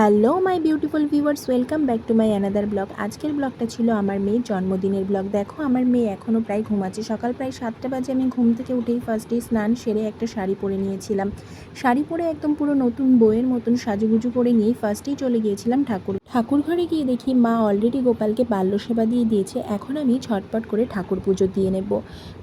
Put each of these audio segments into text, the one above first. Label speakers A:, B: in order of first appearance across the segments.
A: Hello my beautiful viewers, welcome back to my another blog. আজকের ব্লগটা ছিল আমার মেয়ের জন্মদিনের ব্লগ। দেখো, আমার মেয়ে এখনও প্রায় ঘুমাচ্ছে। সকাল প্রায় সাতটা বাজে, আমি ঘুম থেকে উঠেই ফার্স্ট স্নান সেরে একটা শাড়ি পরে নিয়েছিলাম। শাড়ি পরে একদম পুরো নতুন বইয়ের মতন সাজুগুজু করে নিয়েই ফার্স্টেই চলে গিয়েছিলাম ঠাকুর ঠাকুর ঘরে গিয়ে দেখি মা অলরেডি গোপালকে বাল্য সেবা দিয়ে দিয়েছে এখন আমি ঝটপট করে ঠাকুর পুজো দিয়ে নেব।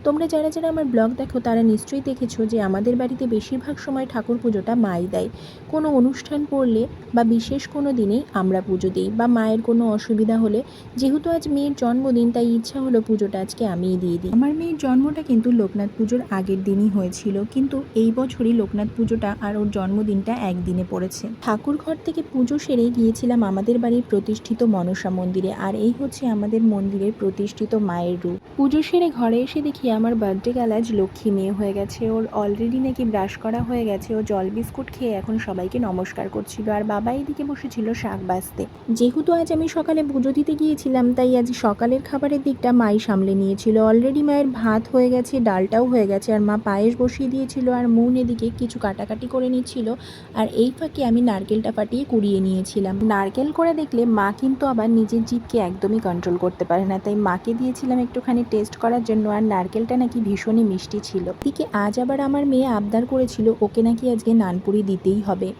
A: তোমরা যারা যারা আমার ব্লগ দেখো তারা নিশ্চয়ই দেখেছ যে আমাদের বাড়িতে বেশিরভাগ সময় ঠাকুর পুজোটা মাই দেয়। কোনো অনুষ্ঠান পড়লে বা বিশেষ কোনো দিনেই আমরা পুজো দিই বা মায়ের কোনো অসুবিধা হলে যেহেতু আজ মেয়ের জন্মদিন তাই ইচ্ছা হলো পুজোটা আজকে আমিই দিয়ে দিই। আমার মেয়ের জন্মটা কিন্তু লোকনাথ পুজোর আগের দিনই হয়েছিল কিন্তু এই বছরই লোকনাথ পুজোটা আর ওর জন্মদিনটা একদিনে পড়েছে। ঠাকুর ঘর থেকে পুজো সেরে গিয়েছিলাম আমাদের বাড়ির প্রতিষ্ঠিত মনসা মন্দিরে, আর এই হচ্ছে আমাদের মন্দিরের প্রতিষ্ঠিত মায়ের রূপ। পুজো সেরে ঘরে এসে দেখি আমার বার্থডে গাল আজ লক্ষ্মী মেয়ে হয়ে গেছে। ওর অলরেডি নাকি ব্রাশ করা হয়ে গেছে। ও জল বিস্কুট খেয়ে এখন সবাইকে নমস্কার করছিল। আর বাবা এদিকে বসেছিল শাক বাজতে যেহেতু আজ আমি সকালে পুজো দিতে গিয়েছিলাম, তাই আজ সকালের খাবারের দিকটা মাই সামলে নিয়েছিল। অলরেডি মায়ের ভাত হয়ে গেছে, ডালটাও হয়ে গেছে, আর মা পায়েস বসিয়ে দিয়েছিল, আর মুন এদিকে কিছু কাটাকাটি করে নিচ্ছিল। আর এই ফাঁকে আমি নারকেলটা ফাটিয়ে কুড়িয়ে নিয়েছিলাম। নারকেল করে দেখলে মা কিন্তু আবার নিজের জিভকে একদমই কন্ট্রোল করতে পারে না। তাই মাকে দিয়েছিলাম একটুখানি টেস্ট করার জন্য আর নারকেলটা নাকি ভীষণই মিষ্টি ছিল। এদিকে আজ আবার আমার মেয়ে আবদার করেছিল, ওকে নাকি আজকে নানপুরি দিতেই হবে।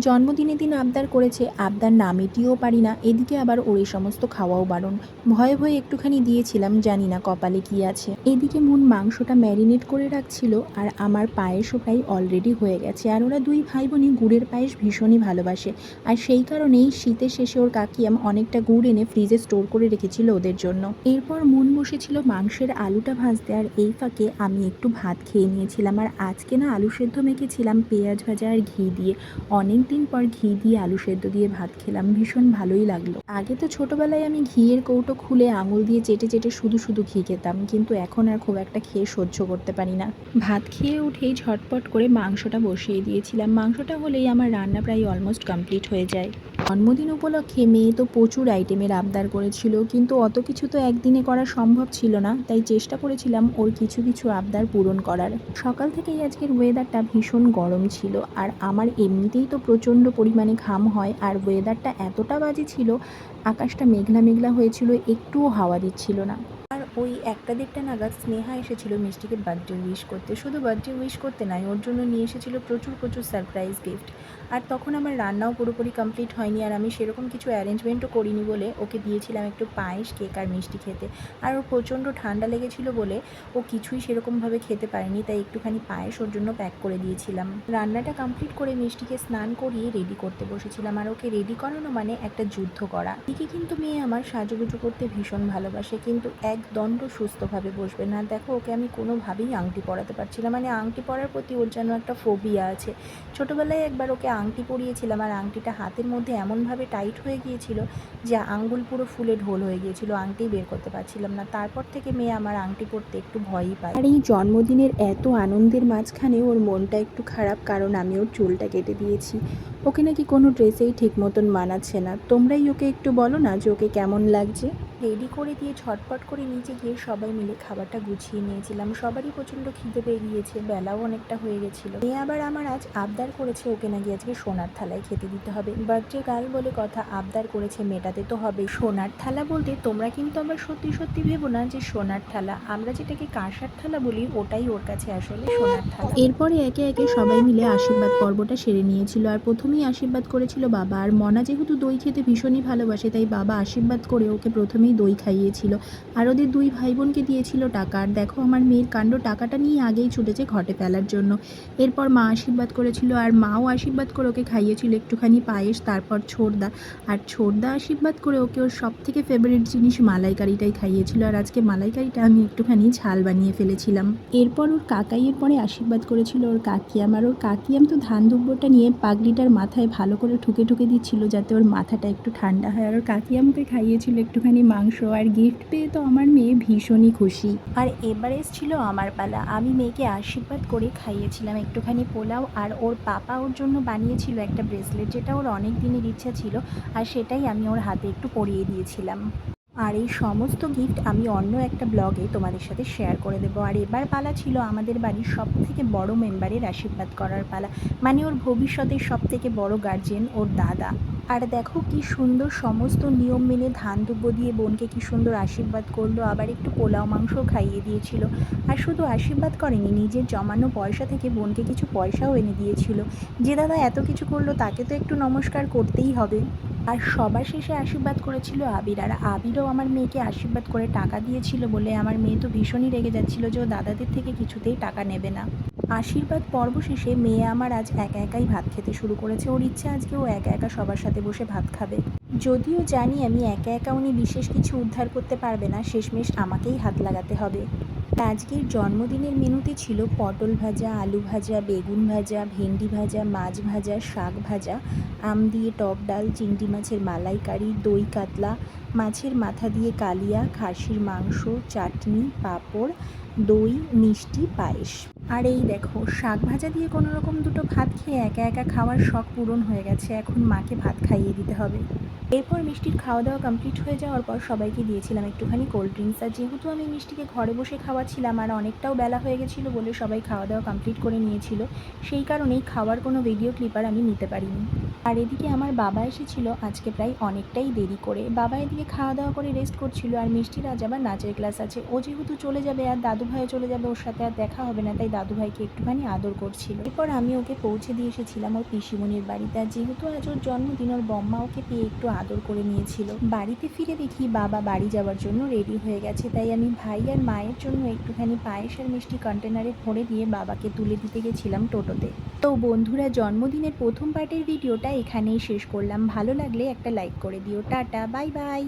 A: জন্মদিনের দিন আবদার করেছে, আবদার না মিটিয়েও পারি না। এদিকে আবার ওর সমস্ত খাওয়াও বারণ। ভয়ে ভয়ে একটুখানি দিয়েছিলাম, জানি না কপালে কি আছে। এদিকে মন মাংসটা ম্যারিনেট করে রাখছিল আর আমার পায়েসও প্রায় অলরেডি হয়ে গেছে। আর ওরা দুই ভাই বোনই গুড়ের পায়েস ভীষণই ভালোবাসে। আর সেই কারণেই শীতের শেষে ওর কাকিয়াম অনেকটা গুড় এনে ফ্রিজে স্টোর করে রেখেছিল ওদের জন্য। এরপর মন বসেছিল মাংসের আলুটা ভাজতে আর এই ফাঁকে আমি একটু ভাত খেয়ে নিয়েছিলাম। আর আজকে না আলু সেদ্ধ মেখেছিলাম পেঁয়াজ ভাজা আর ঘি দিয়ে। অনেক দিন পর ঘি দিয়ে আলু সেদ্ধ দিয়ে ভাত খেলাম, ভীষণ ভালোই লাগল। আগে তো ছোটবেলায় আমি ঘিয়ের কৌটো খুলে আঙুল দিয়ে চেটে চেটে শুধু শুধু ঘি খেতাম, কিন্তু এখন আর খুব একটা খেয়ে সহ্য করতে পারি না। ভাত খেয়ে উঠেই ঝটপট করে মাংসটা বসিয়ে দিয়েছিলাম। মাংসটা হলেই আমার রান্না প্রায় অলমোস্ট কমপ্লিট হয়ে যায়। জন্মদিন উপলক্ষে মেয়ে তো প্রচুর আইটেমের আবদার করেছিল, কিন্তু অত কিছু তো একদিনে করা সম্ভব ছিল না, তাই চেষ্টা করেছিলাম ওর কিছু কিছু আবদার পূরণ করার। সকাল থেকেই আজকের ওয়েদারটা ভীষণ গরম ছিল, আর আমার এমনিতেই তো প্রচণ্ড পরিমাণে ঘাম হয়, আর ওয়েদারটা এতটা বাজে ছিল, আকাশটা মেঘলা মেঘলা হয়েছিল, একটুও হাওয়া দিচ্ছিল না। ওই একটা দেড়টা নাগাদ স্নেহা এসেছিল মিষ্টিকে বার্থডে উইশ করতে। শুধু বার্থডে উইশ করতে নয় ওর জন্য নিয়ে এসেছিল প্রচুর প্রচুর সারপ্রাইজ গিফট। আর তখন আমার রান্নাও পুরোপুরি কমপ্লিট হয়নি আর আমি সেরকম কিছু অ্যারেঞ্জমেন্টও করিনি বলে ওকে দিয়েছিলাম একটু পায়েস, কেক আর মিষ্টি খেতে। আর ওর প্রচণ্ড ঠান্ডা লেগেছিল বলে ও কিছুই সেরকমভাবে খেতে পারেনি, তাই একটুখানি পায়েস ওর জন্য প্যাক করে দিয়েছিলাম। রান্নাটা কমপ্লিট করে মিষ্টিকে স্নান করিয়ে রেডি করতে বসেছিলাম আর ওকে রেডি করানো মানে একটা যুদ্ধ করা। এদিকে কিন্তু মেয়ে আমার সাজুগুজু করতে ভীষণ ভালোবাসে, কিন্তু এক দণ্ড সুস্থভাবে বসবে। না, দেখো, ওকে আমি কোনোভাবেই আংটি পরাতে পারছি না। মানে আংটি পরার প্রতি ওর যেন একটা ফোবিয়া আছে। ছোটোবেলায় একবার ওকে আংটি পরিয়েছিলাম আর আংটিটা হাতের মধ্যে এমনভাবে টাইট হয়ে গিয়েছিল যে আঙ্গুল পুরো ফুলে ঢোল হয়ে গিয়েছিল আংটি বের করতে পারছিলাম না। তারপর থেকে মেয়ে আমার আংটি পরতে একটু ভয়ই পায়। আর এই জন্মদিনের এত আনন্দের মাঝখানে ওর মনটা একটু খারাপ কারণ আমি ওর চুলটা কেটে দিয়েছি। ওকে নাকি কোনো ড্রেসেই ঠিক মতন মানাচ্ছে না। তোমরাই ওকে একটু বলো না যে ওকে কেমন লাগছে। রেডি করে দিয়ে ছটপট করে নিচে গিয়ে সবাই মিলে খাবারটা গুছিয়ে নিয়েছিলাম। সবারই প্রচণ্ড খিদে পেয়ে গিয়েছে বেলাও অনেকটা হয়ে গেছিল। মেয়ে আবার আমার আজ আবদার করেছে ওকে নাকি আজকে সোনার থালায় খেতে দিতে হবে। বার্থডে গাল বলে কথা আবদার করেছে মেটাতে তো হবে। সোনার থালা বলতে তোমরা কিন্তু আবার সত্যি সত্যি ভেবো না যে সোনার থালা। আমরা যেটাকে কাঁসার থালা বলি, ওটাই ওর কাছে আসলে সোনার থালা। এরপরে একে একে সবাই মিলে আশীর্বাদ পর্বটা সেরে নিয়েছিল আর প্রথমেই আশীর্বাদ করেছিল বাবা। আর মনা যেহেতু দই খেতে ভীষণই ভালোবাসে, তাই বাবা আশীর্বাদ করে ওকে প্রথমেই দই খাইয়েছিল। আর ওদের দুই ভাই বোনকে দিয়েছিল টাকা। আর দেখো, আমার মেয়ের কাণ্ড টাকাটা নিয়ে আগেই ছুটেছে ঘটে ফেলার জন্য। এরপর মা আশীর্বাদ করেছিল আর মাও আশীর্বাদ করে ওকে খাইয়েছিল একটুখানি পায়েস, তারপর ছোড়দা আর ছোড়দা আশীর্বাদ করে ওকে ওর সব থেকে ফেভারিট জিনিস মালাইকারিটাই খাইয়েছিল। আর আজকে মালাইকারিটা আমি একটুখানি ঝাল বানিয়ে ফেলেছিলাম। এরপর ওর কাকাইয়ের পরে আশীর্বাদ করেছিল ওর কাকিয়াম। আর ওর কাকিয়াম তো ধান দুব্বটা নিয়ে পাগড়িটার মাথায় ভালো করে ঠুকে ঠুকে দিচ্ছিল যাতে ওর মাথাটা একটু ঠান্ডা হয়। আর ওর কাকিয়ামকে খাইয়েছিল একটুখানি মাংস আর গিফট পেয়ে তো আমার মেয়ে ভীষণই খুশি। আর এবারে ছিল আমার পালা। আমি মেয়েকে আশীর্বাদ করে খাইয়েছিলাম একটুখানি পোলাও আর ওর পাপা ওর জন্য বানিয়েছিল একটা ব্রেসলেট যেটা ওর অনেক দিনের ইচ্ছা ছিল আর সেটাই আমি ওর হাতে একটু পরিয়ে দিয়েছিলাম। আর এই সমস্ত গিফট আমি অন্য একটা ব্লগে তোমাদের সাথে শেয়ার করে দেবো। আর এবার পালা ছিল আমাদের বাড়ির সব থেকে বড় মেম্বারের আশীর্বাদ করার পালা। মানে ওর ভবিষ্যতের সব থেকে বড় গার্জেন ওর দাদা। আর দেখো কি সুন্দর সমস্ত নিয়ম মেনে ধান দুব্বো দিয়ে বোনকে কি সুন্দর আশীর্বাদ করল, আবার একটু পোলাও মাংস খাইয়ে দিয়েছিল। আর শুধু আশীর্বাদ করেনি, নিজের জমানো পয়সা থেকে বোনকে কিছু পয়সাও এনে দিয়েছিল। যে দাদা এত কিছু করল তাকে তো একটু নমস্কার করতেই হবে। আর সবার শেষে আশীর্বাদ করেছিল আবির। আর আবিরও আমার মেয়েকে আশীর্বাদ করে টাকা দিয়েছিল বলে আমার মেয়ে তো ভীষণই রেগে যাচ্ছিল যে ও দাদাদের থেকে কিছুতেই টাকা নেবে না। আশীর্বাদ পর্ব শেষে মেয়ে আমার আজ একা একাই ভাত খেতে শুরু করেছে। ওর ইচ্ছে আজকে ও একা একা সবার সাথে বসে ভাত খাবে। যদিও জানি আমি একা একা উনি বিশেষ কিছু উদ্ধার করতে পারবে না, শেষমেশ আমাকেই হাত লাগাতে হবে। আজকের জন্মদিনের মেনুতে ছিল পটল ভাজা, আলু ভাজা, বেগুন ভাজা, ভেন্ডি ভাজা, মাছ ভাজা, শাক ভাজা, আম দিয়ে টক ডাল, চিংড়ি মাছের মালাইকারি, দই কাতলা, মাছের মাথা দিয়ে কালিয়া, খাসির মাংস, চাটনি, পাঁপড় দই, মিষ্টি, পায়েস। আর এই দেখো, শাক ভাজা দিয়ে কোনো রকম দুটো ভাত খেয়ে একা একা খাওয়ার শখ পূরণ হয়ে গেছে, এখন মাকে ভাত খাইয়ে দিতে হবে। এরপর মিষ্টির খাওয়া দাওয়া কমপ্লিট হয়ে যাওয়ার পর সবাইকে দিয়েছিলাম একটুখানি কোল্ড ড্রিঙ্কস আর যেহেতু আমি মিষ্টিকে ঘরে বসে খাওয়াচ্ছিলাম আর অনেকটাও বেলা হয়ে গেছিল বলে সবাই খাওয়া দাওয়া কমপ্লিট করে নিয়েছিল, সেই কারণেই খাওয়ার কোনো ভিডিও ক্লিপ আর আমি নিতে পারিনি। আর এদিকে আমার বাবা এসেছিল আজকে প্রায় অনেকটাই দেরি করে। বাবা এদিকে খাওয়া দাওয়া করে রেস্ট করছিল আর মিষ্টির আজ আবার নাচের ক্লাস আছে। ও যেহেতু চলে যাবে আর দাদু ভাইও চলে যাবে, ওর সাথে আর দেখা হবে না, তাই দাদু ভাইকে একটুখানি আদর করছিল। এরপর আমি ওকে পৌঁছে দিয়ে এসেছিলাম ওর পিসিমণির বাড়িতে, আর যেহেতু আজ ওর জন্মদিন, ওর বম্মা ওকে পেয়ে একটু আদর করে নিয়েছিল। বাড়িতে ফিরে দেখি বাবা বাড়ি যাওয়ার জন্য রেডি হয়ে গেছে, তাই আমি ভাই আর মায়ের জন্য একটুখানি পায়েস আর মিষ্টি কন্টেনারে ভরে দিয়ে বাবাকে তুলে দিতে গেছিলাম টোটোতে। তো বন্ধুরা, জন্মদিনের প্রথম পার্টের ভিডিওটা এখানেই শেষ করলাম। ভালো লাগলে একটা লাইক করে দিও। Tata, bye bye.